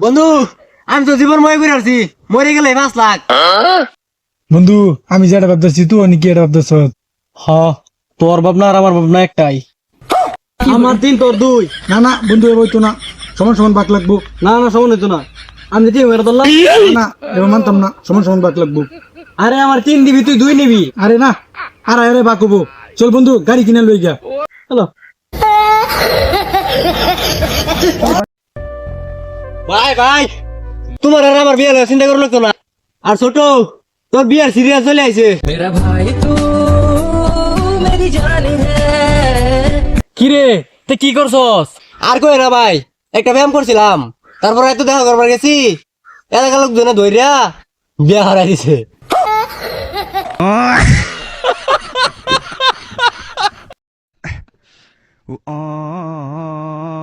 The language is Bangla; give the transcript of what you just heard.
বন্ধু আমি তো জীবন ময় করে আসছি। মরে গেলে পাঁচ লাখ। বন্ধু আমি যেটা ভাবতেছি তুই অনেক এটা ভাবতেছ হ তোর ভাবনা আর আমার ভাবনা একটাই। আমার তিন তোর দুই। না না বন্ধু এবার তো না। সমান সমান বাক লাগবো। না না সমান হইতো না। আমি তিন মেরে ধরলাম। না, না এবার মানতাম না। সমান সমান বাক লাগবো। আরে আমার তিন দিবি তুই দুই নিবি। আরে না আর আরে বাক হব। চল বন্ধু গাড়ি কিনে লই গা হ্যালো। ভাই ভাই তোমার আর আমার বিয়ে চিন্তা করে লাগতো না আর ছোট তোর বিয়ার সিরিয়াস চলে আইছে কিরে তুই কি করছস আর কই না ভাই একটা ব্যায়াম করছিলাম তারপর এত দেখা করবার গেছি এলাকার লোকজনে ধইরা বিয়া হারাই দিছে Oh.